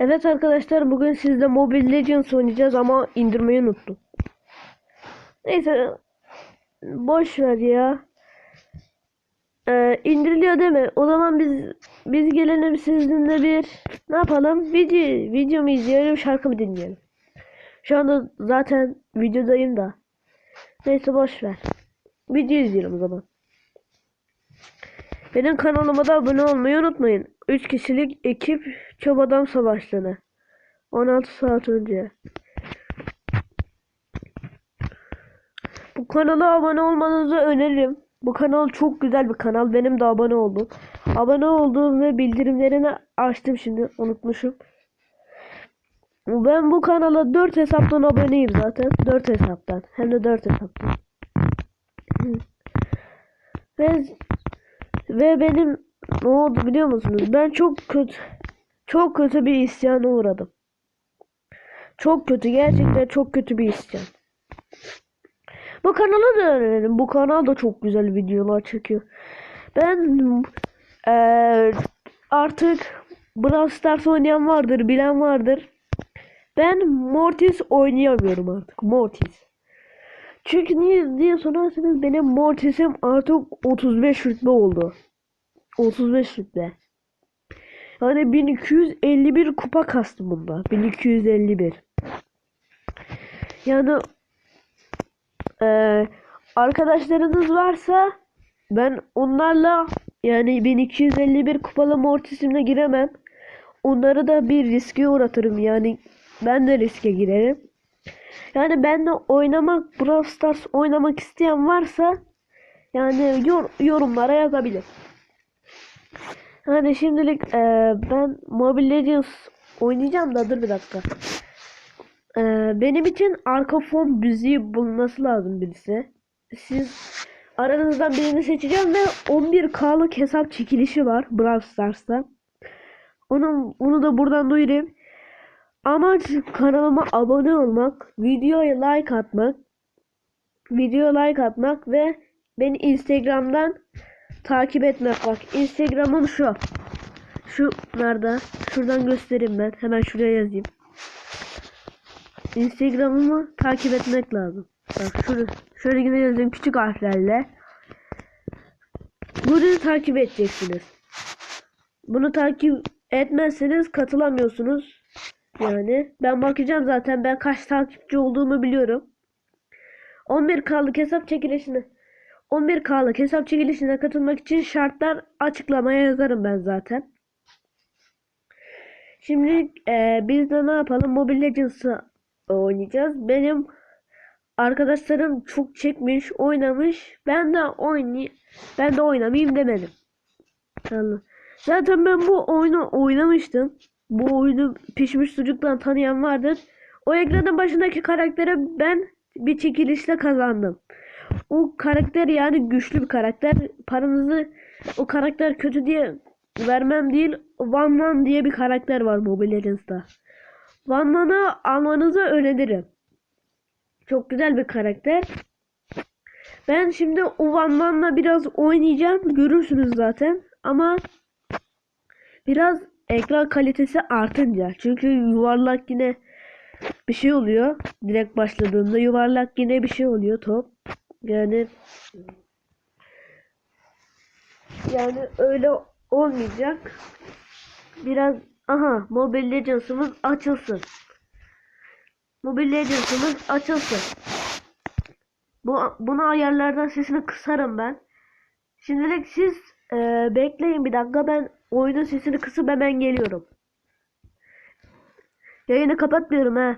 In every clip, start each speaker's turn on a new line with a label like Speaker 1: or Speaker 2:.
Speaker 1: Evet arkadaşlar bugün sizle Mobile Legends oynayacağız ama indirmeyi unuttum. Neyse boş ver ya. Ee, indiriliyor değil mi? O zaman biz biz gelelim sizinle bir ne yapalım? Video videomu izleyelim, şarkımı dinleyelim. Şu anda zaten videodayım da. Neyse boş ver. Video izleyelim o zaman. Benim kanalıma da abone olmayı unutmayın. 3 kişilik ekip Çobadan Savaşları. 16 saat önce. Bu kanala abone olmanızı öneririm. Bu kanal çok güzel bir kanal. Benim de abone oldum. Abone olduğum ve bildirimlerini açtım şimdi. Unutmuşum. Ben bu kanala 4 hesaptan aboneyim zaten. 4 hesaptan. Hem de 4 hesaptan. Ve ve benim ne oldu biliyor musunuz? Ben çok kötü çok kötü bir isyana uğradım. Çok kötü gerçekten çok kötü bir isyan. Bu kanala da önerelim. Bu kanal da çok güzel videolar çekiyor. Ben eee, artık Brawl Stars oynayan vardır, bilen vardır. Ben Mortis oynayamıyorum artık. Mortis. Çünkü niye diye sorarsanız benim Mortis'im artık 35 rütbe oldu. 35 rütbe. Yani 1251 kupa kastım bunda. 1251. Yani eee, arkadaşlarınız varsa ben onlarla yani 1251 kupalı Mortis'imle giremem. Onları da bir riske uğratırım. Yani ben de riske girerim. Yani benle oynamak, Brawl Stars oynamak isteyen varsa yani yor- yorumlara yazabilir. Hani şimdilik e, ben Mobile Legends oynayacağım da dur bir dakika. E, benim için arka fon müziği bulması lazım birisi. Siz aranızdan birini seçeceğim ve 11K'lık hesap çekilişi var Brawl Stars'ta. Onu, onu da buradan duyurayım. Amaç kanalıma abone olmak, videoya like atmak, videoya like atmak ve beni Instagram'dan takip etmek. Bak Instagram'ım şu. Şu nerede? Şuradan göstereyim ben. Hemen şuraya yazayım. Instagram'ımı takip etmek lazım. Bak şurada. Şöyle yine yazayım küçük harflerle. Bunu takip edeceksiniz. Bunu takip etmezseniz katılamıyorsunuz. Yani ben bakacağım zaten ben kaç takipçi olduğumu biliyorum. 11K'lık hesap çekilişine 11K'lık hesap çekilişine katılmak için şartlar açıklamaya yazarım ben zaten. Şimdi e, biz de ne yapalım? Mobile Legends'ı oynayacağız. Benim arkadaşlarım çok çekmiş, oynamış. Ben de oynay ben de oynamayayım demedim. Allah. Zaten ben bu oyunu oynamıştım. Bu oyunu pişmiş sucuktan tanıyan vardır. O ekranın başındaki karaktere ben bir çekilişle kazandım. O karakter yani güçlü bir karakter. Paranızı o karakter kötü diye vermem değil. One Man diye bir karakter var Mobile Legends'ta. One Man'ı almanızı öneririm. Çok güzel bir karakter. Ben şimdi o One Man'la biraz oynayacağım. Görürsünüz zaten. Ama biraz ekran kalitesi artınca. Çünkü yuvarlak yine bir şey oluyor. Direkt başladığında yuvarlak yine bir şey oluyor top. Yani yani öyle olmayacak. Biraz aha Mobile Legends'ımız açılsın. Mobile Legends'ımız açılsın. Bu bunu ayarlardan sesini kısarım ben. Şimdilik siz e, bekleyin bir dakika ben oyunun sesini kısıp hemen geliyorum. Yayını kapatmıyorum ha.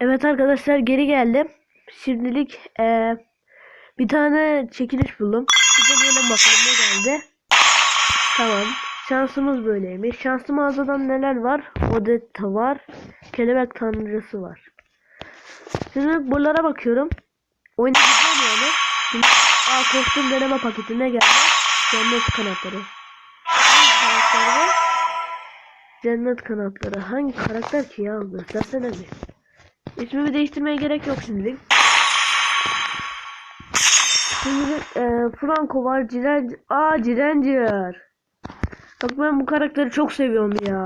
Speaker 1: Evet arkadaşlar geri geldim. Şimdilik e, bir tane çekiliş buldum. Bir deneyelim bakalım ne geldi. Tamam. Şansımız böyleymiş. Şanslı mağazadan neler var? Odetta var. Kelebek tanrıcısı var. Şimdi buralara bakıyorum. Oynayacağım yani. Şimdi, aa kostüm deneme paketi ne geldi? Cennet kanatları. Hangi karakter? Cennet kanatları. Hangi karakter ki ya? Göstersene bir. İsmimi değiştirmeye gerek yok şimdilik. Şimdi e, Franco var. Ciren... Aa Cirencir. Bak ben bu karakteri çok seviyorum ya.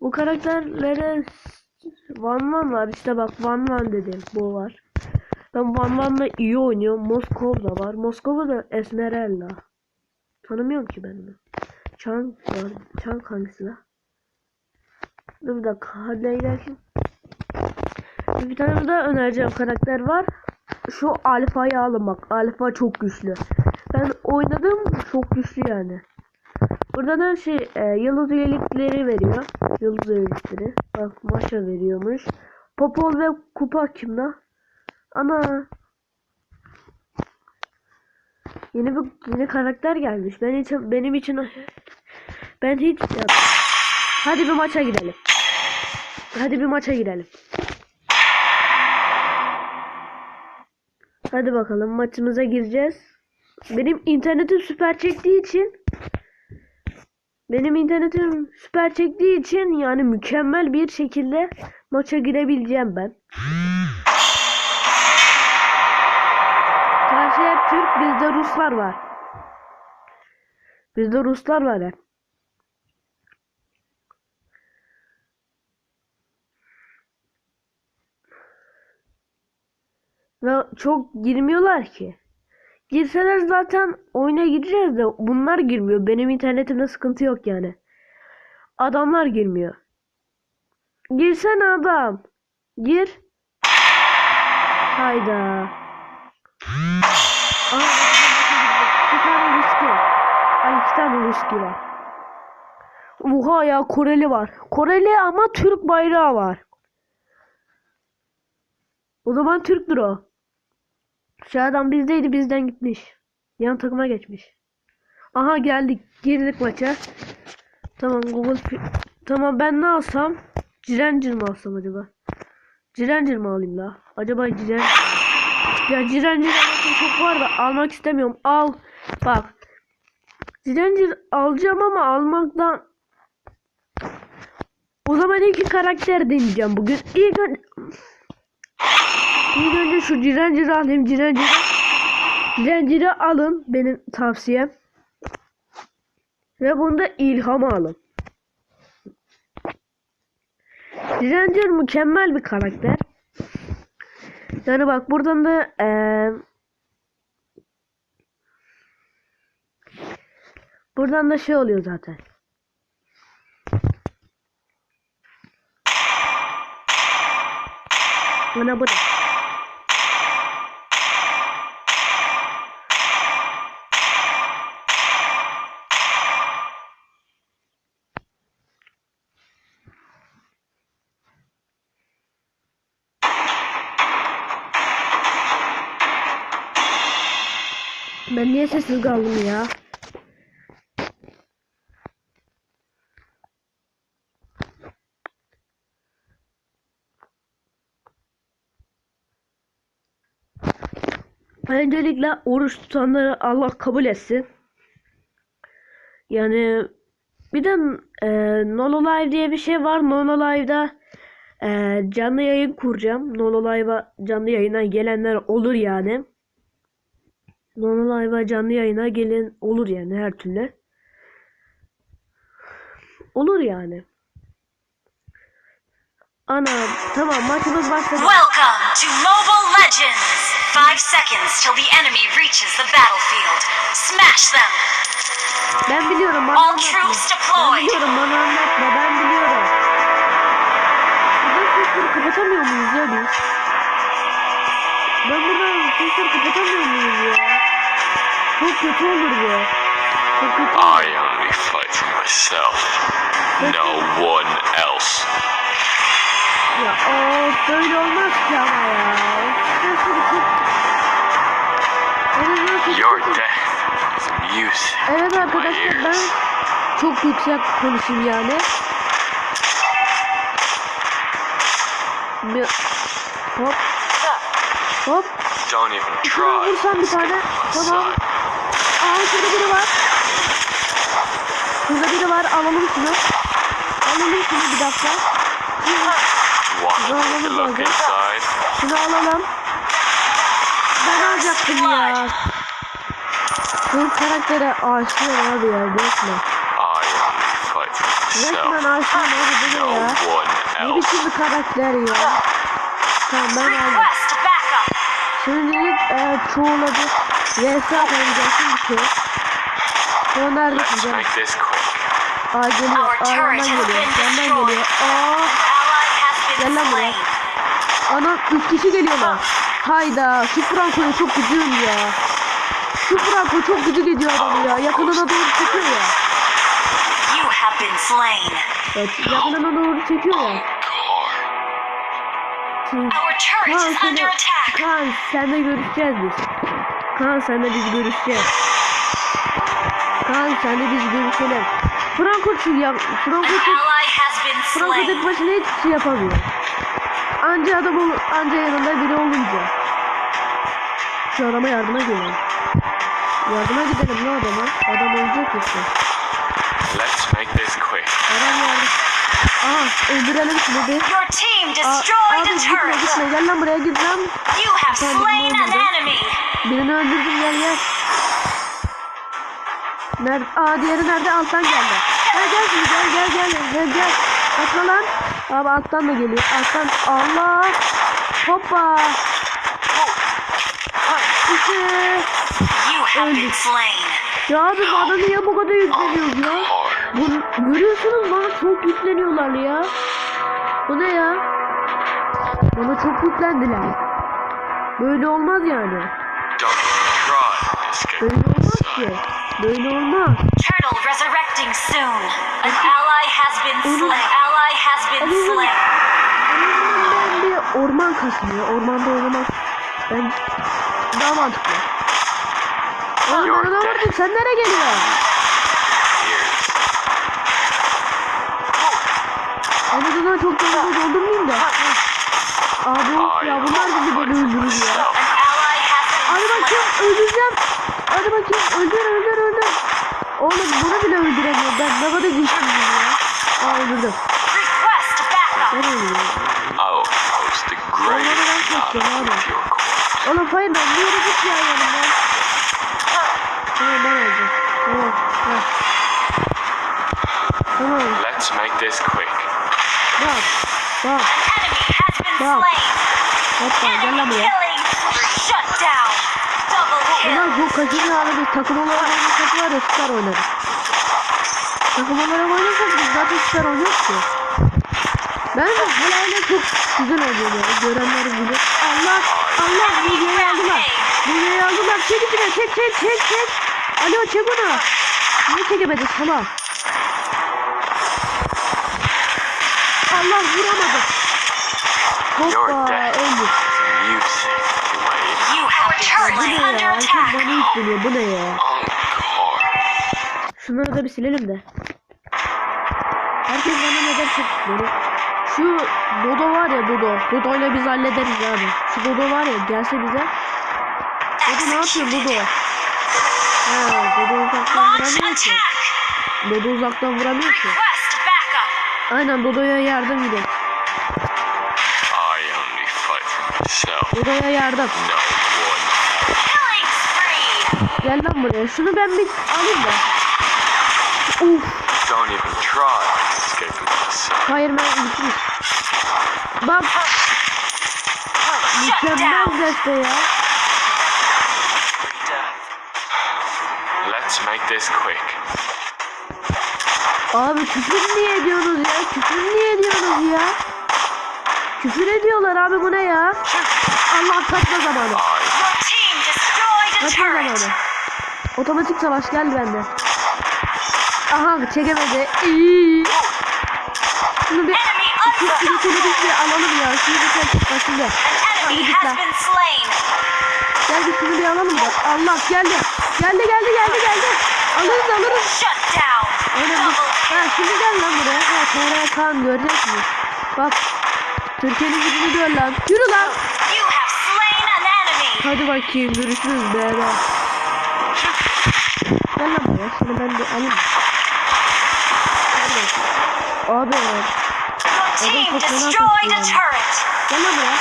Speaker 1: Bu karakterlere Van Van var işte bak Van Van dedim bu var. Ben Van Van'la iyi oynuyorum. Moskov da var. Moskova da Esmeralda. Tanımıyorum ki ben onu. Çan var. Çan hangisi la? Dur bir dakika. Hadi giderken. Bir tane daha önereceğim karakter var. Şu Alfa'yı alın bak. Alfa çok güçlü. Ben oynadım. Çok güçlü yani. Burada da şey e, yıldız üyelikleri veriyor. Yıldız üyelikleri. Bak maşa veriyormuş. Popol ve kupa kimde? Ana. Yeni bir yeni karakter gelmiş. Ben hiç, benim için ben hiç ya- Hadi bir maça gidelim. Hadi bir maça girelim. Hadi bakalım maçımıza gireceğiz. Benim internetim süper çektiği için benim internetim süper çektiği için yani mükemmel bir şekilde maça girebileceğim ben. Karşı hep Türk, bizde Ruslar var. Bizde Ruslar var hep. Ve çok girmiyorlar ki. Girseler zaten oyuna gireceğiz de bunlar girmiyor. Benim internetimde sıkıntı yok yani. Adamlar girmiyor. Girsene adam. Gir. Hayda. Aa, bir tane riski. Ay iki tane riski var. Oha ya Koreli var. Koreli ama Türk bayrağı var. O zaman Türktür o. Şu adam bizdeydi bizden gitmiş. Yan takıma geçmiş. Aha geldik. Girdik maça. Tamam Google Tamam ben ne alsam? Cirencir mi alsam acaba? Cirencir mi alayım la? Acaba ciren... Ya cirencir çok var da almak istemiyorum. Al. Bak. Cirencir alacağım ama almaktan... O zaman iki karakter deneyeceğim bugün. İlk önce... İlk önce şu cirenciri alayım. Cirenciri, cirenciri alın. Benim tavsiyem. Ve bunda ilhamı alın. Cirencir mükemmel bir karakter. Yani bak buradan da eee buradan da şey oluyor zaten. Bana bu Ben niye sessiz kaldım ya? Öncelikle oruç tutanları Allah kabul etsin. Yani bir de e, Nono Live diye bir şey var. Nono Live'da e, canlı yayın kuracağım. Nono Live'a canlı yayına gelenler olur yani. Nono Live'a canlı yayına gelen olur yani her türlü. Olur yani. Ana tamam maçımız başladı.
Speaker 2: Welcome to Mobile Legends! Five seconds till the enemy reaches the battlefield. Smash them!
Speaker 1: Ben biliyorum bana
Speaker 2: All
Speaker 1: anlatma.
Speaker 2: troops
Speaker 1: Ben
Speaker 2: deployed!
Speaker 1: biliyorum bana anlatma ben biliyorum. Buradan sesleri kapatamıyor muyuz ya biz? Ben buradan sesleri kapatamıyor muyuz ya? Çok kötü olur bu. Çok kötü.
Speaker 3: I only fight for myself, no one else.
Speaker 1: Ya o böyle olmaz ki ama ya.
Speaker 3: Your death is music
Speaker 1: Evet arkadaşlar ben çok yüksek konuşayım yani. Hop hop.
Speaker 3: Don't even
Speaker 1: Şuna vursam bir tane. Tamam. Aa şurada biri var. Şurada biri var. Alalım şunu. Alalım şunu bir dakika.
Speaker 3: Want to take a
Speaker 1: Zorlamamız
Speaker 3: look
Speaker 1: lazım.
Speaker 3: inside?
Speaker 1: Şunu alalım. Ben alacaktım ya. Bu karaktere aşığım abi ya.
Speaker 3: For
Speaker 1: Resmen aşığım abi bu ne ya? Ne biçim bir karakter ya? Tamam ben aldım. Şimdilik e, çoğuladı. VS atacaksın bir şey. Sonra
Speaker 3: this quick.
Speaker 1: Aa geliyor. Aa yandan geliyor. Yandan geliyor. Aa. Gel lan buraya. Anam 3 kişi geliyorlar. Hayda. Şu Franco'ya çok gücüm ya. Şu Franco çok gücü gidiyor adamı ya. Yakınına doğru çekiyor ya. Evet, yakınına doğru çekiyor ya. Şimdi- Kaan seni,
Speaker 2: under attack.
Speaker 1: Kaan senle görüşeceğiz biz. Kaan senle biz görüşeceğiz. Kaan senle biz görüşelim. Franco şu ya, Franco Franco tek başına hiçbir şey yapamıyor. Anca adam ol, anca yanında biri olunca. Şu adama yardıma gidelim. Yardıma gidelim ne adama? Adam ölecek yoksa.
Speaker 3: Let's make this quick.
Speaker 1: Adam yardım. Aha öldürelim şunu bir.
Speaker 2: Your team
Speaker 1: Aa,
Speaker 2: destroyed
Speaker 1: abi gitme gitme gel lan buraya git lan.
Speaker 2: You have
Speaker 1: Sen de
Speaker 2: slain an
Speaker 1: öldürdün.
Speaker 2: enemy.
Speaker 1: Birini öldürdüm gel gel. Nerede? Aa diğeri nerede? Alttan geldi. Gel gel şimdi gel gel gel gel gel. Kaçma lan. Abi alttan da geliyor. Alttan. Allah. Hoppa. İşte.
Speaker 2: You have been
Speaker 1: Öldük.
Speaker 2: slain.
Speaker 1: Ya abi bana niye bu kadar yükleniyoruz ya? Görüyorsunuz bana çok yükleniyorlar ya. Bu ne ya? Bana çok yüklendiler. Böyle olmaz yani. Böyle olmaz ki. Böyle olmaz.
Speaker 2: Turtle resurrecting soon. An ally has been slain. Ally has been slain.
Speaker 1: Ben bir orman kasmıyor. Ormanda oynamak ben daha mantıklı. Oğlum ben ona vurdum. Sen nereye geliyorsun? En azından çok canlı doldurmayayım da. Abi ya bunlar bizi böyle öldürür ya. Hadi bakayım öldüreceğim. Hadi bakayım öldür öldür öldür. Oğlum bunu bile öldüremiyor. Ben ne kadar güçlüyüm ya. Aa öldürdüm. Ben öldürdüm. Onları ben keseceğim abi. Oğlum hayır ben bir yere git ya yanımdan. Tamam ben alacağım. Tamam. Tamam.
Speaker 3: Let's make this quick.
Speaker 1: Bak. Bak.
Speaker 2: Slain.
Speaker 1: Hoppa gel lan buraya. Bunlar bu kaçıncı abi biz takım olarak oynasak var ya süper oynarız. Takım olarak oynasak biz zaten süper oynuyoruz ki. Bence hala hala çok güzel oynuyor ya. Görenler bilir. Allah Allah videoyu aldılar. Videoyu aldılar. Çek içine çek çek çek çek. Alo çek onu. Niye çekemedin salak? Allah vuramadı.
Speaker 3: Your
Speaker 1: Hoppa
Speaker 3: death
Speaker 1: öldük.
Speaker 3: is music to my ears.
Speaker 2: You have been
Speaker 1: Bu ne ya? Herkes bana yükleniyor. Bu ne ya?
Speaker 3: Encore.
Speaker 1: Şunları da bir silelim de. Herkes bana neden çok. Şu Dodo var ya Dodo. Dodo'yla biz hallederiz abi. Şu Dodo var ya gelse bize. Dodo ne yapıyor Dodo? Ha Dodo uzaktan vuramıyor ki. Dodo uzaktan vuramıyor ki. Aynen Dodo'ya yardım gidelim. Dodo'ya yardım. Gel lan buraya. Şunu ben bir alayım da. Uf. Hayır ben gitmiş. Bak mükemmel deste ya.
Speaker 3: Let's make this quick.
Speaker 1: Abi küfür niye ediyorsunuz ya? Küfür niye ediyorsunuz ya? Küfür ediyorlar abi bu ne ya? Allah kaçma zamanı.
Speaker 3: I
Speaker 2: Your team destroyed a
Speaker 1: Kaçma
Speaker 2: turret.
Speaker 1: zamanı. Otomatik savaş geldi bende. Aha çekemedi. İyi. Şunu bir
Speaker 2: unstoppable.
Speaker 1: bir alalım ya. Şunu bir tek başında. Hadi git lan. Gel bir şunu bir alalım da. Allah geldi. Geldi geldi geldi geldi. Alırız alırız.
Speaker 2: Shut down.
Speaker 1: Öyle bu. Şimdi gel lan buraya. Ha TR Kaan göreceksiniz. Bak. Türkiye'nin gücünü gör lan. Yürü lan. Hadi bakayım görüşürüz beraber. Gel lan buraya. Şunu ben bir alayım. Abi
Speaker 2: team
Speaker 1: çok fena kaçtı gel lan buraya.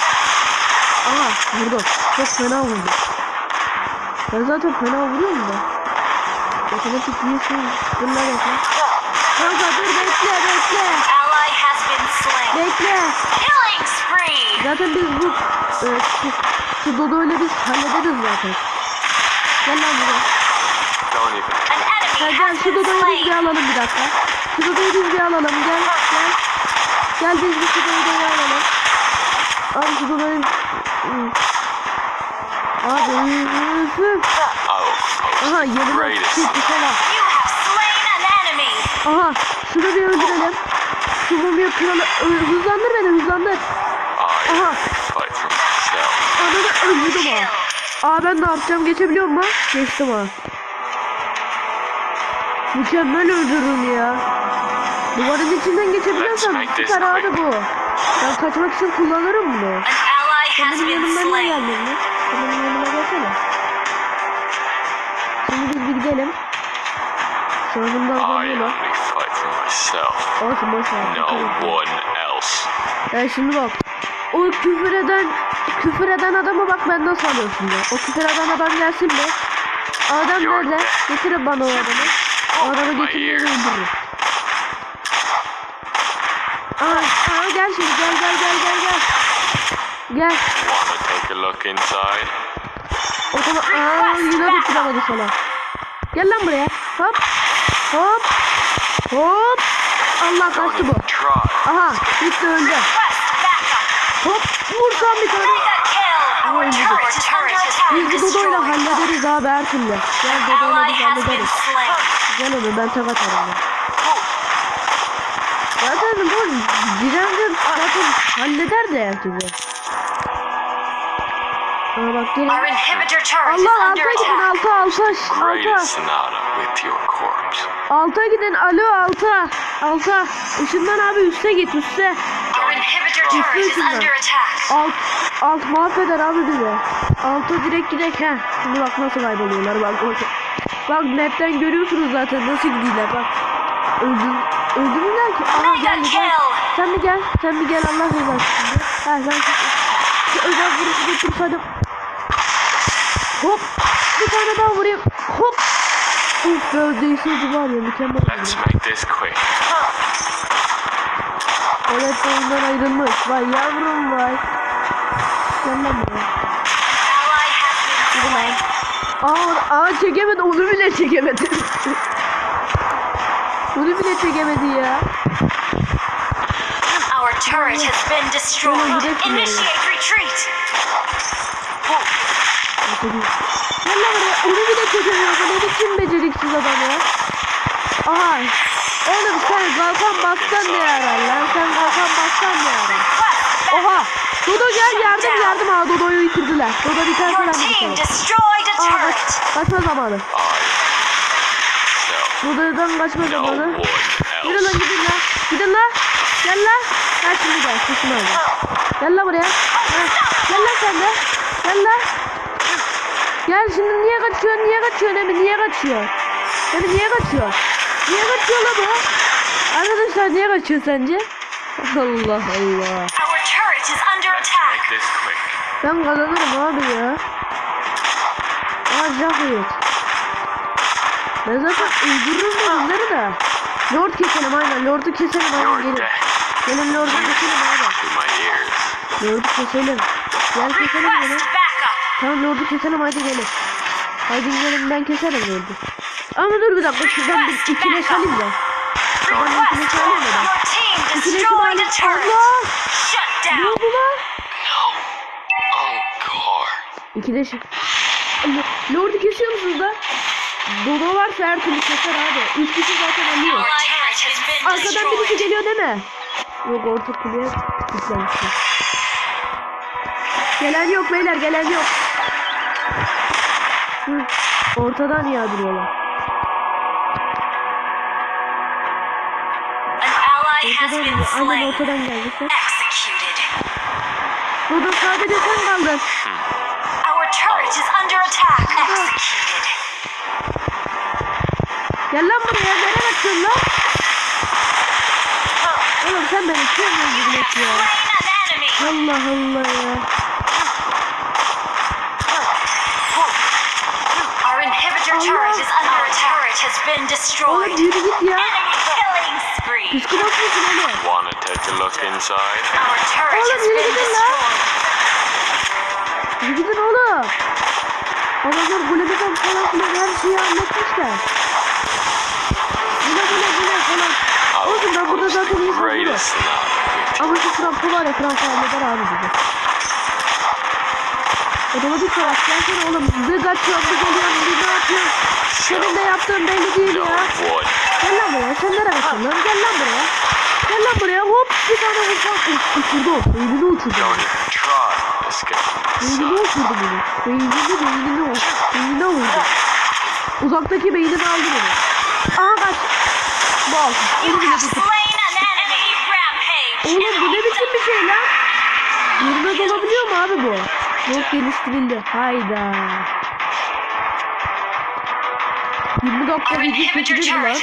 Speaker 1: Aha vurdu. Çok fena vurdu. Ben zaten fena vuruyorum da. Otomatik bir şey. Bunlar yapar. Kanka dur bekle bekle.
Speaker 2: Ally has been slain.
Speaker 1: Bekle.
Speaker 2: Killing spree.
Speaker 1: Zaten biz bu e, şu, şu Dodo'yla biz hallederiz zaten. Gel lan buraya. Gel gel şu Dodo'yu biz bir alalım bir dakika. Şu Dodo'yu biz bir alalım gel gel. Gel biz bir şu Dodo'yu alalım. Abi şu Dodo'yu... Abi üf.
Speaker 3: Oh,
Speaker 1: Aha yerine
Speaker 3: Greatest.
Speaker 1: çıktı falan.
Speaker 2: You have slain an enemy.
Speaker 1: Aha şunu bir öldürelim. Şu mumya kralı hızlandır beni hızlandır. Aha ananı öldürdüm ha. Aa ben ne yapacağım geçebiliyor mu? Geçtim ha. Mükemmel öldürün ya. Duvarın içinden geçebiliyorsam süper abi bu. Ben kaçmak için kullanırım bunu. Sen benim yanımdan niye gelmedin lan? Sen benim yanıma gelsene. Şimdi biz bir gidelim.
Speaker 3: Fight for myself.
Speaker 1: Olsun boş ver.
Speaker 3: No one else.
Speaker 1: Ya şimdi bak. O küfür eden küfür eden adamı bak ben nasıl alıyorum şimdi. O küfür eden adam gelsin mi? Adam nerede? Getirin bana o adamı. O adamı getirin beni öldürün. Aa, aa gel şimdi gel gel gel gel gel. Gel.
Speaker 3: Wanna take a look inside?
Speaker 1: O zaman aa yine tutturamadı sana. Gel lan buraya. Hop. Hop. Hop. Allah kaçtı bu. Aha gitti öldü.
Speaker 2: Request backup.
Speaker 1: Hop. Vursam bir tane.
Speaker 2: Attack.
Speaker 1: Biz bu Dodo'yla hallederiz abi her türlü. Gel Dodo'yla biz hallederiz. Gel onu ben tek atarım. Zaten bu direncim zaten halleder de her türlü. Aa bak.
Speaker 2: Our inhibitor turret is
Speaker 1: Allah
Speaker 2: under
Speaker 1: alta gidin
Speaker 2: attack.
Speaker 1: alta alta
Speaker 3: Greatest
Speaker 1: alta.
Speaker 3: Sonata with your corpse.
Speaker 1: Alta gidin alo alta. Alta. Işından abi üste git üste.
Speaker 2: Our inhibitor turret is
Speaker 1: Üstüne.
Speaker 2: under attack.
Speaker 1: Alt, alt mahveder abi bizi. Alta direkt gidek he. Şimdi bak nasıl kayboluyorlar bak. Bak, bak map'ten görüyorsunuz zaten nasıl gidiyorlar bak. Öldür, öldürürler ki. Aha
Speaker 2: Mega
Speaker 1: gel gel.
Speaker 2: kill.
Speaker 1: Sen bir gel. Sen bir gel Allah rızası için. Ha şu özel vuruşu götürseydim. Hop. Bir tane daha vurayım. Hop. Uf öldüyseydi var ya mükemmel.
Speaker 3: Let's make this quick.
Speaker 1: Evet oyundan ayrılmış. Vay yavrum vay.
Speaker 2: Been slain.
Speaker 1: Aa, aa çekemedi onu bile çekemedi. onu bile çekemedi ya.
Speaker 2: Our turret has been destroyed. Initiate retreat.
Speaker 1: Gel lan buraya onu bile çekemiyor. Bu ne biçim beceriksiz adam ya. Aha. Oğlum sen kalkan bassan ne yarar lan? Sen kalkan bassan ne yarar? Oha. Dodo gel yardım yardım. Aa Dodo'yu bitirdiler. Dodo bir tane falan
Speaker 2: a
Speaker 1: Aa kaç, kaçma zamanı. Dodo'dan kaçma zamanı. Yürü lan gidin lan. Gidin lan. Gel lan. Gel şimdi gel. Sesini al. Gel lan buraya. Ha. Gel lan sen de. Gel lan. Gel şimdi niye kaçıyor? Niye kaçıyor Emi? Niye kaçıyor? Emi niye kaçıyor? Niye kaçıyor lan bu? Arkadaşlar niye kaçıyor sence? Allah Allah.
Speaker 2: Our turret is under
Speaker 3: Let's
Speaker 2: attack.
Speaker 3: make this quick.
Speaker 1: Ben kazanırım abi ya. Aa Jahit. Ben zaten öldürürüm de bunları da. Lord keselim aynen. Lord'u keselim aynen gelin. Gelin Lord'u keselim aynen. Lord'u keselim. Gel keselim beni. Tamam Lord'u keselim haydi gelin. Haydi gelin ben keserim Lord'u. Ama dur bir dakika şuradan bir ikileş alayım da. Şuradan bir
Speaker 2: Request.
Speaker 1: ikileş alayım da. ben.
Speaker 2: Your team
Speaker 1: İkileşim
Speaker 2: turret.
Speaker 1: Allah! Ne oldu lan?
Speaker 3: Encore.
Speaker 1: İkileşim. Lord'u kesiyor musunuz da? Dodo varsa her türlü keser abi. Üç kişi zaten alıyor. Arkadan birisi geliyor değil mi? Yok orta kuleye kilitlenmişler. Gelen yok beyler gelen yok. Hı, ortadan yağdırıyorlar. Ortadan aynen ortadan.
Speaker 2: Executed.
Speaker 1: Dodo sadece sen kaldın.
Speaker 2: Our turret is under attack. Executed.
Speaker 1: Gel lan buraya nereye kaçıyorsun lan? Oğlum sen beni kim öldürdün ya? Allah Allah ya.
Speaker 2: Turret has been
Speaker 1: Oğlum
Speaker 2: destroyed.
Speaker 1: yürü git ya.
Speaker 2: Enemy killing
Speaker 1: Psikopat mısın oğlum?
Speaker 3: Wanna take a look inside?
Speaker 2: Our turret
Speaker 1: Oğlum,
Speaker 2: has
Speaker 1: yürü
Speaker 2: been destroyed.
Speaker 1: Bir gidin oğlum. Adamlar bulemeden falan filan her şeyi anlatmışlar. Bule bule bule falan. Oğlum ben burada zaten iyi sanırım. Ama şu Trump'ı var ya Trump halleder abi bizi. Otomatik savaş gelsene oğlum. Bir kaçıyor, bir geliyor, bir ne yapıyor. Senin de yaptığın belli değil ya. Gel lan buraya, sen nereye kaçıyorsun lan? Gel lan buraya. Gel lan buraya, hop bir tane. Uf, uçurdu, beynini uçurdu. Beynini uçurdu beni. Beynini, beynini vurdu. Beynine vurdu. Uzaktaki beynini aldı beni. Aha kaç.
Speaker 2: You
Speaker 1: Onu bile.
Speaker 2: Rampage.
Speaker 1: Oğlum bu ne biçim bir şey lan? Yerine dolabiliyor mu abi bu? Yok geliştirildi. Hayda. 20 dakika video çekilir mi lan?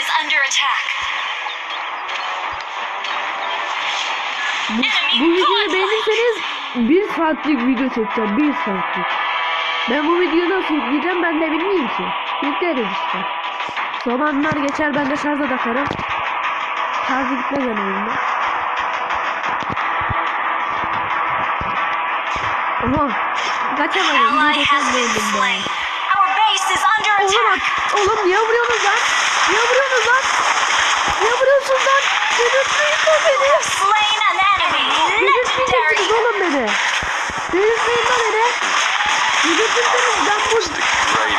Speaker 1: Bu, bu videoyu beğenirseniz bir saatlik video çekeceğim. Bir saatlik. Ben bu videoyu nasıl yükleyeceğim ben de bilmiyorum ki. Yükleriz işte. Zamanlar geçer ben de şarja takarım. Şarjı gitmez yani oyunda. Kaçamadım. Bir de ben. Oğlum at. Oğlum niye vuruyorsunuz lan? Niye vuruyorsunuz lan? Niye vuruyorsunuz lan? Delirtmeyin lan beni. Delirtmeyeceksiniz oğlum beni. Delirtmeyin lan beni. Delirtmeyeceksiniz ben bu...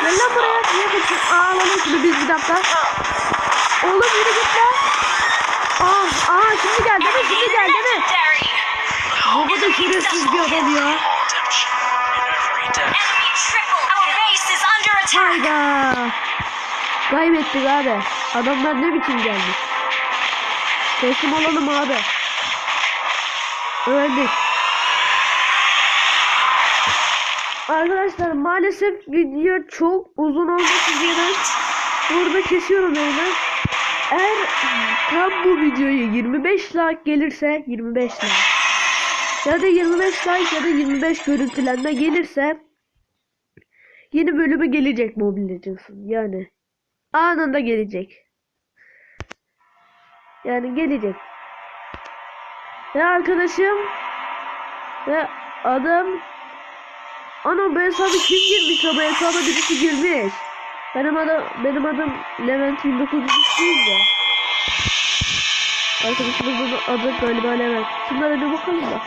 Speaker 1: Gel lan buraya. Niye kaçıyorsun? Aa alalım şunu biz bir dakika. Oğlum yürü git lan. Aa, aa şimdi geldi mi? Şimdi geldi mi? Baba da şerefsiz bir adam ya. Hayda. Kaybettik abi. Adamlar ne biçim geldi. Teslim olalım abi. Öldük. Arkadaşlar maalesef video çok uzun olmak üzere burada kesiyorum yayını. Eğer tam bu videoyu 25 like gelirse 25 like ya da 25 like ya da 25 görüntülenme gelirse Yeni bölümü gelecek Mobile Legends'ın yani. Anında gelecek. Yani gelecek. Ve arkadaşım ve adam Ana bu hesabı kim girmiş bu hesaba birisi girmiş. Benim adım benim adım Levent 1903 değil de. Arkadaşımızın adı galiba Levent. Şunlara bir bakalım da.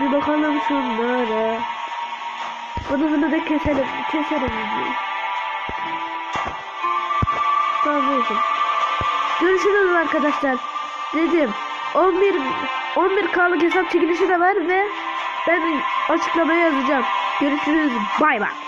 Speaker 1: Bir bakalım şunlara. Adını da keselim. Keselim. Tamam neyse. Görüşürüz arkadaşlar. Dedim 11 11 K'lık hesap çekilişi de var ve ben açıklamaya yazacağım. Görüşürüz. Bay bay.